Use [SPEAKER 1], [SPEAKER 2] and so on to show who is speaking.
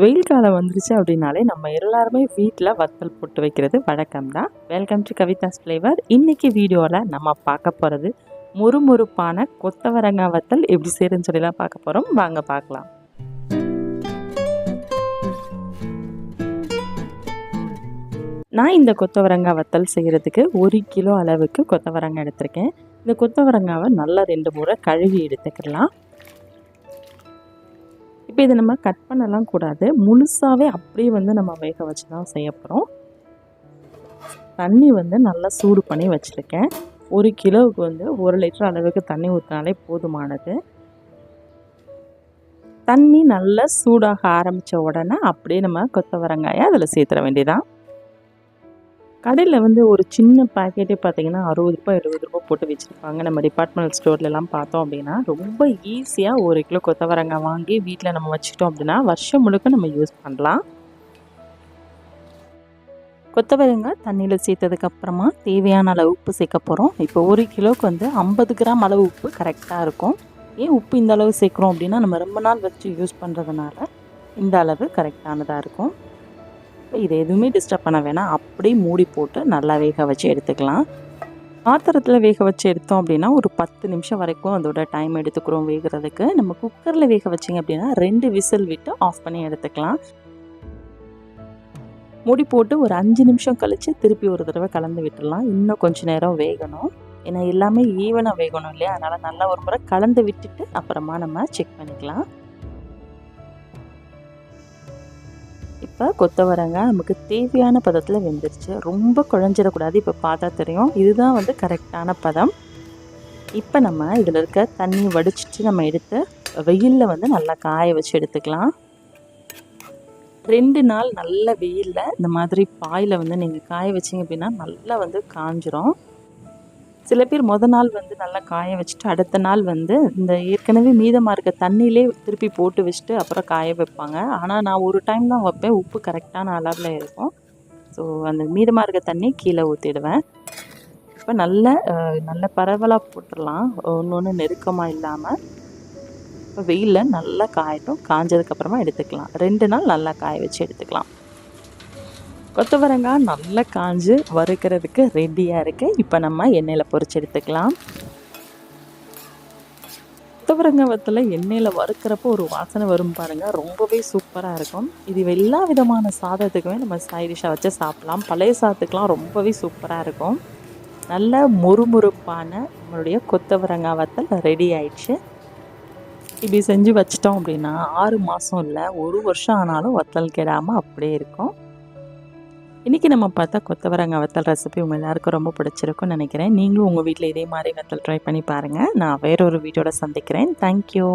[SPEAKER 1] வெயில் காலம் வந்துருச்சு அப்படின்னாலே நம்ம எல்லாருமே வீட்டில் வத்தல் போட்டு வைக்கிறது வழக்கம் தான் வெல்கம் டு கவிதாஸ் ஃப்ளேவர் இன்னைக்கு வீடியோவில் நம்ம பார்க்க போகிறது முறுமுறுப்பான கொத்தவரங்காய் வத்தல் எப்படி செய்யறதுன்னு சொல்லிலாம் பார்க்க போகிறோம் வாங்க பார்க்கலாம். நான் இந்த கொத்தவரங்காய் வத்தல் செய்கிறதுக்கு ஒரு கிலோ அளவுக்கு கொத்தவரங்காய் எடுத்திருக்கேன். இந்த கொத்தவரங்காவை நல்லா ரெண்டு முறை கழுவி எடுத்துக்கலாம். இப்போ இதை நம்ம கட் பண்ணலாம் கூடாது. முழுசாகவே அப்படியே வந்து நம்ம வேக வச்சு தான் செய்ய போகிறோம் தண்ணி வந்து நல்லா சூடு பண்ணி வச்சுருக்கேன். ஒரு கிலோவுக்கு வந்து ஒரு லிட்டர் அளவுக்கு தண்ணி ஊற்றினாலே போதுமானது. தண்ணி நல்லா சூடாக ஆரம்பித்த உடனே அப்படியே நம்ம கொத்தவரங்காயை அதில் சேர்த்துற வேண்டியதான் கடையில் வந்து ஒரு சின்ன பேக்கெட்டே பார்த்தீங்கன்னா அறுபது ரூபாய் எழுபது ரூபாய் போட்டு வச்சுருப்பாங்க. நம்ம டிபார்ட்மெண்ட் ஸ்டோர்லலாம் பார்த்தோம் அப்படின்னா ரொம்ப ஈஸியாக ஒரு கிலோ கொத்தவரங்காய் வாங்கி வீட்டில் நம்ம வச்சுட்டோம் அப்படின்னா வருஷம் முழுக்க நம்ம யூஸ் பண்ணலாம். கொத்தவரங்காய் தண்ணியில் சேர்த்ததுக்கப்புறமா தேவையான அளவு உப்பு சேர்க்க போகிறோம் இப்போ ஒரு கிலோவுக்கு வந்து ஐம்பது கிராம் அளவு உப்பு கரெக்டாக இருக்கும். ஏன் உப்பு இந்த அளவு சேர்க்குறோம் அப்படின்னா நம்ம ரொம்ப நாள் வச்சு யூஸ் பண்ணுறதுனால இந்த அளவு கரெக்டானதாக இருக்கும். இதை எதுவுமே டிஸ்டர்ப் பண்ண வேணாம். அப்படியே மூடி போட்டு நல்லா வேக வச்சு எடுத்துக்கலாம். பாத்திரத்தில் வேக வச்சு எடுத்தோம் அப்படின்னா ஒரு பத்து நிமிஷம் வரைக்கும் அதோட டைம் எடுத்துக்கிறோம் வேகிறதுக்கு. நம்ம குக்கரில் வேக வச்சிங்க அப்படின்னா ரெண்டு விசில் விட்டு ஆஃப் பண்ணி எடுத்துக்கலாம். மூடி போட்டு ஒரு அஞ்சு நிமிஷம் கழித்து திருப்பி ஒரு தடவை கலந்து விட்டுடலாம். இன்னும் கொஞ்சம் நேரம் வேகணும். ஏன்னா எல்லாமே ஈவனாக வேகணும் இல்லையா? அதனால் நல்லா ஒரு முறை கலந்து விட்டுட்டு அப்புறமா நம்ம செக் பண்ணிக்கலாம். இப்போ கொத்தவரங்காய் நமக்கு தேவையான பதத்தில் வெந்துருச்சு. ரொம்ப குழஞ்சிடக்கூடாது. இப்போ பார்த்தா தெரியும். இதுதான் வந்து கரெக்டான பதம். இப்போ நம்ம இதில் இருக்க தண்ணி வடிச்சிட்டு நம்ம எடுத்து வெயிலில் வந்து நல்லா காய வச்சு எடுத்துக்கலாம். ரெண்டு நாள் நல்ல வெயிலில் இந்த மாதிரி பாயில் வந்து நீங்கள் காய வச்சிங்க அப்படின்னா நல்லா வந்து காஞ்சிரும். சில பேர் மொதல் நாள் வந்து நல்லா காய வச்சுட்டு அடுத்த நாள் வந்து இந்த ஏற்கனவே மீதமாக இருக்க தண்ணியிலே திருப்பி போட்டு வச்சுட்டு அப்புறம் காய வைப்பாங்க. ஆனால் நான் ஒரு டைம் தான் வைப்பேன். உப்பு கரெக்டான அளவில் இருக்கும். ஸோ அந்த மீதமாக இருக்க தண்ணி கீழே ஊற்றிடுவேன் இப்போ நல்ல நல்ல பரவலாக போட்டுடலாம். ஒன்று ஒன்று நெருக்கமாக இல்லாமல் இப்போ வெயிலில் நல்லா காயட்டும். காஞ்சதுக்கப்புறமா எடுத்துக்கலாம். ரெண்டு நாள் நல்லா காய வச்சு எடுத்துக்கலாம். கொத்தவரங்காய் நல்லா காஞ்சு வறுக்கிறதுக்கு ரெடியாக இருக்குது இப்போ நம்ம எண்ணெயில் பொறிச்சு எடுத்துக்கலாம் கொத்தவரங்காய் வத்தில் எண்ணெயில் வறுக்கிறப்போ ஒரு வாசனை வரும் பாருங்கள் ரொம்பவே சூப்பராக இருக்கும். இது எல்லா விதமான சாதத்துக்குமே நம்ம சைடிஷாக வச்சு சாப்பிட்லாம். பழைய சாதத்துக்கெலாம் ரொம்பவே சூப்பராக இருக்கும். நல்ல முறுமுறுப்பான நம்மளுடைய கொத்தவரங்காய் வத்தல் ரெடி ஆயிடுச்சு. இப்படி செஞ்சு வச்சிட்டோம் அப்படின்னா ஆறு மாதம் இல்லை ஒரு வருஷம் ஆனாலும் வத்தல் கெடாமல் அப்படியே இருக்கும். இன்றைக்கி நம்ம பார்த்தா கொத்தவரங்க வத்தல் ரெசிபி உங்கள் எல்லாருக்கும் ரொம்ப பிடிச்சிருக்கும்னு நினைக்கிறேன். நீங்களும் உங்கள் வீட்டில் இதே மாதிரி வத்தல் ட்ரை பண்ணி பாருங்கள் நான் வேறொரு வீடியோட சந்திக்கிறேன். தேங்க்யூ